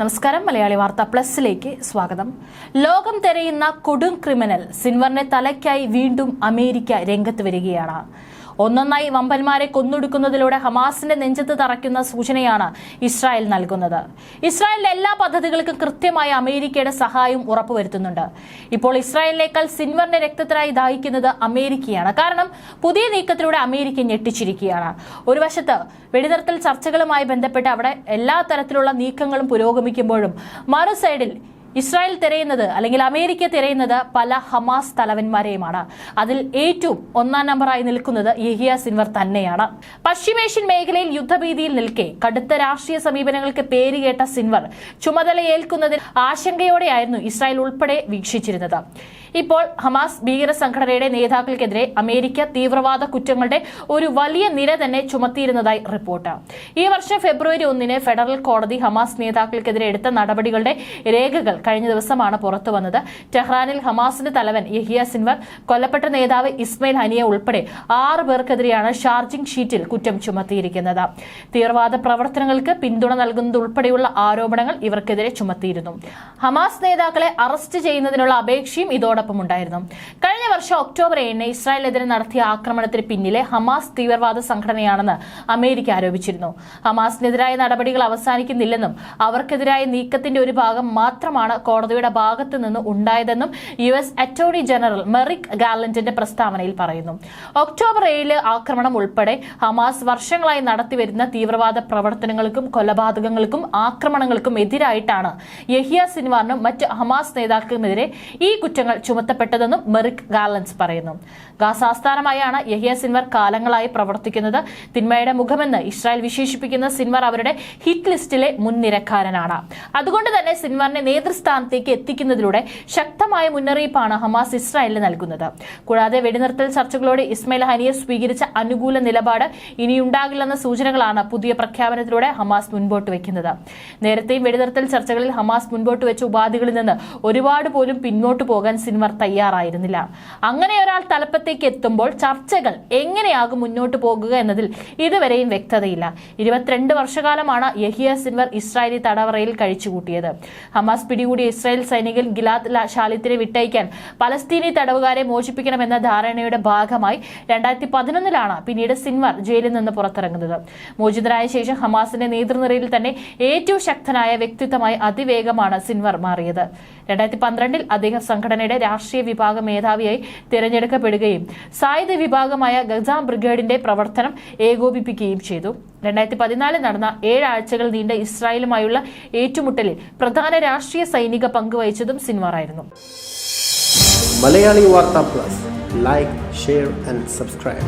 നമസ്കാരം. മലയാളി വാർത്ത പ്ലസിലേക്ക് സ്വാഗതം. ലോകം തെരയുന്ന കൊടും ക്രിമിനൽ സിൻവറിനെ തലയ്ക്കായി വീണ്ടും അമേരിക്ക രംഗത്ത് വരികയാണ്. ഒന്നൊന്നായി വമ്പന്മാരെ കൊന്നൊടുക്കുന്നതിലൂടെ ഹമാസിന്റെ നെഞ്ചത്ത് തറയ്ക്കുന്ന സൂചനയാണ് ഇസ്രായേൽ നൽകുന്നത്. ഇസ്രായേലിന്റെ എല്ലാ പദ്ധതികൾക്കും കൃത്യമായി അമേരിക്കയുടെ സഹായം ഉറപ്പുവരുത്തുന്നുണ്ട്. ഇപ്പോൾ ഇസ്രായേലിനേക്കാൾ സിൻവറിന്റെ രക്തത്തിനായി ദാഹിക്കുന്നത് അമേരിക്കയാണ്. കാരണം പുതിയ നീക്കത്തിലൂടെ അമേരിക്ക ഞെട്ടിച്ചിരിക്കുകയാണ്. ഒരു വശത്ത് വെടിനിർത്തൽ ചർച്ചകളുമായി ബന്ധപ്പെട്ട് അവിടെ എല്ലാ തരത്തിലുള്ള നീക്കങ്ങളും പുരോഗമിക്കുമ്പോഴും മറു സൈഡിൽ ഇസ്രായേൽ തിരയുന്നത് അല്ലെങ്കിൽ അമേരിക്ക തിരയുന്നത് പല ഹമാസ് തലവന്മാരെയുമാണ്. അതിൽ ഏറ്റവും ഒന്നാം നമ്പറായി നിൽക്കുന്നത് യഹിയ സിൻവർ തന്നെയാണ്. പശ്ചിമേഷ്യൻ മേഖലയിൽ യുദ്ധഭീതിയിൽ നിൽക്കെ കടുത്ത രാഷ്ട്രീയ സമീപനങ്ങൾക്ക് പേരുകേട്ട സിൻവർ ചുമതലയേൽക്കുന്നതിൽ ആശങ്കയോടെയായിരുന്നു ഇസ്രായേൽ ഉൾപ്പെടെ വീക്ഷിച്ചിരുന്നത്. ഇപ്പോൾ ഹമാസ് ഭീകര സംഘടനയുടെ നേതാക്കൾക്കെതിരെ അമേരിക്ക തീവ്രവാദ കുറ്റങ്ങളുടെ ഒരു വലിയ നിര തന്നെ ചുമത്തിയിരുന്നതായി റിപ്പോർട്ട്. ഈ വർഷം ഫെബ്രുവരി ഒന്നിന് ഫെഡറൽ കോടതി ഹമാസ് നേതാക്കൾക്കെതിരെ എടുത്ത നടപടികളുടെ രേഖകൾ കഴിഞ്ഞ ദിവസമാണ് പുറത്തു വന്നത്. ടെഹ്റാനിൽ ഹമാസിന്റെ തലവൻ യഹിയ സിൻവർ കൊല്ലപ്പെട്ട നേതാവ് ഇസ്മയിൽ ഹനിയ ഉൾപ്പെടെ ആറ് പേർക്കെതിരെയാണ് ഷാർജിംഗ് ഷീറ്റിൽ കുറ്റം ചുമത്തിയിരിക്കുന്നത്. തീവ്രവാദ പ്രവർത്തനങ്ങൾക്ക് പിന്തുണ നൽകുന്നതുൾപ്പെടെയുള്ള ആരോപണങ്ങൾ ഇവർക്കെതിരെ ചുമത്തിയിരുന്നു. ഹമാസ് നേതാക്കളെ അറസ്റ്റ് ചെയ്യുന്നതിനുള്ള അപേക്ഷയും ഇതോടൊപ്പം ഉണ്ടായിരുന്നു. കഴിഞ്ഞ വർഷം ഒക്ടോബർ ഏഴിന് ഇസ്രായേലിനെതിരെ നടത്തിയ ആക്രമണത്തിന് പിന്നിലെ ഹമാസ് തീവ്രവാദ സംഘടനയാണെന്ന് അമേരിക്ക ആരോപിച്ചിരുന്നു. ഹമാസിനെതിരായ നടപടികൾ അവസാനിക്കുന്നില്ലെന്നും അവർക്കെതിരായ നീക്കത്തിന്റെ ഒരു ഭാഗം മാത്രമാണ് കോടതിയുടെ ഭാഗത്ത് നിന്ന് ഉണ്ടായതെന്നും U S attorney general Merrick ഗാലന്റിന്റെ പ്രസ്താവനയിൽ പറയുന്നു. ഒക്ടോബർ ഏഴിൽ ആക്രമണം ഉൾപ്പെടെ ഹമാസ് വർഷങ്ങളായി നടത്തിവരുന്ന തീവ്രവാദ പ്രവർത്തനങ്ങൾക്കും കൊലപാതകങ്ങൾക്കും ആക്രമണങ്ങൾക്കും എതിരായിട്ടാണ് യഹിയ സിൻവാറിനും മറ്റ് ഹമാസ് നേതാക്കൾക്കുമെതിരെ ഈ കുറ്റങ്ങൾ ചുമത്തപ്പെട്ടതെന്നും മെറിക് ഗാലൻസ് പറയുന്നു. ഗാസ ആസ്ഥാനമായാണ് യഹിയ സിൻവർ കാലങ്ങളായി പ്രവർത്തിക്കുന്നത്. തിന്മയുടെ മുഖമെന്ന് ഇസ്രായേൽ വിശേഷിപ്പിക്കുന്ന സിൻവർ അവരുടെ ഹിറ്റ് ലിസ്റ്റിലെ മുൻനിരക്കാരനാണ്. അതുകൊണ്ട് തന്നെ സിൻവറിനെ നേതൃസ്ഥാനത്തേക്ക് എത്തിക്കുന്നതിലൂടെ ശക്തമായ മുന്നറിയിപ്പാണ് ഹമാസ് ഇസ്രായേലിന് നൽകുന്നത്. കൂടാതെ വെടിനിർത്തൽ ചർച്ചകളോട് ഇസ്മയിൽ ഹനിയെ സ്വീകരിച്ച അനുകൂല നിലപാട് ഇനിയുണ്ടാകില്ലെന്ന സൂചനകളാണ് പുതിയ പ്രഖ്യാപനത്തിലൂടെ ഹമാസ് മുൻപോട്ട് വയ്ക്കുന്നത് നേരത്തെയും വെടിനിർത്തൽ ചർച്ചകളിൽ ഹമാസ് മുൻപോട്ട് വെച്ച ഉപാധികളിൽ നിന്ന് ഒരുപാട് പോലും പിന്നോട്ട് പോകാൻ സിൻവർ തയ്യാറായിരുന്നില്ല. അങ്ങനെ ഒരാൾ തലപ്പത്തേക്ക് എത്തുമ്പോൾ ചർച്ചകൾ എങ്ങനെയാകും മുന്നോട്ട് പോകുക എന്നതിൽ ഇതുവരെയും വ്യക്തതയില്ല. ഇരുപത്തിരണ്ട് വർഷകാലമാണ് യഹിയ സിൻവർ ഇസ്രായേലി തടവറയിൽ കഴിച്ചുകൂട്ടിയത്. ഹമാസ് പിടികൂടിയ ഇസ്രായേൽ സൈനികൻ ഗിലാദ് ല- ഷാലിത്തിനെ വിട്ടയക്കാൻ പലസ്തീനി തടവുകാരെ മോചിപ്പിക്കണമെന്ന ധാരണയുടെ ഭാഗമായി രണ്ടായിരത്തി പതിനൊന്നിലാണ് പിന്നീട് സിൻവർ ജയിലിൽ നിന്ന് പുറത്തിറങ്ങുന്നത്. മോചിതരായ ശേഷം ഹമാസിന്റെ നേതൃനിരയിൽ തന്നെ ഏറ്റവും ശക്തനായ വ്യക്തിത്വമായി അതിവേഗമാണ് സിൻവർ മാറിയത്. രണ്ടായിരത്തി പന്ത്രണ്ടിൽ അദ്ദേഹം സംഘടനയുടെ രാഷ്ട്രീയ വിഭാഗ മേധാവിയായി തിരഞ്ഞെടുക്കപ്പെടുകയും സായുധ വിഭാഗമായ ഗസാം ബ്രിഗേഡിന്റെ പ്രവർത്തനം ഏകോപിപ്പിക്കുകയും ചെയ്തു. രണ്ടായിരത്തി പതിനാലിൽ നടന്ന ഏഴാഴ്ചകൾ നീണ്ട ഇസ്രായേലുമായുള്ള ഏറ്റുമുട്ടലിൽ പ്രധാന രാഷ്ട്രീയ സൈനിക പങ്കുവഹിച്ചതും സിൻവാർ ആയിരുന്നു Malayali Vartha plus. Like share and subscribe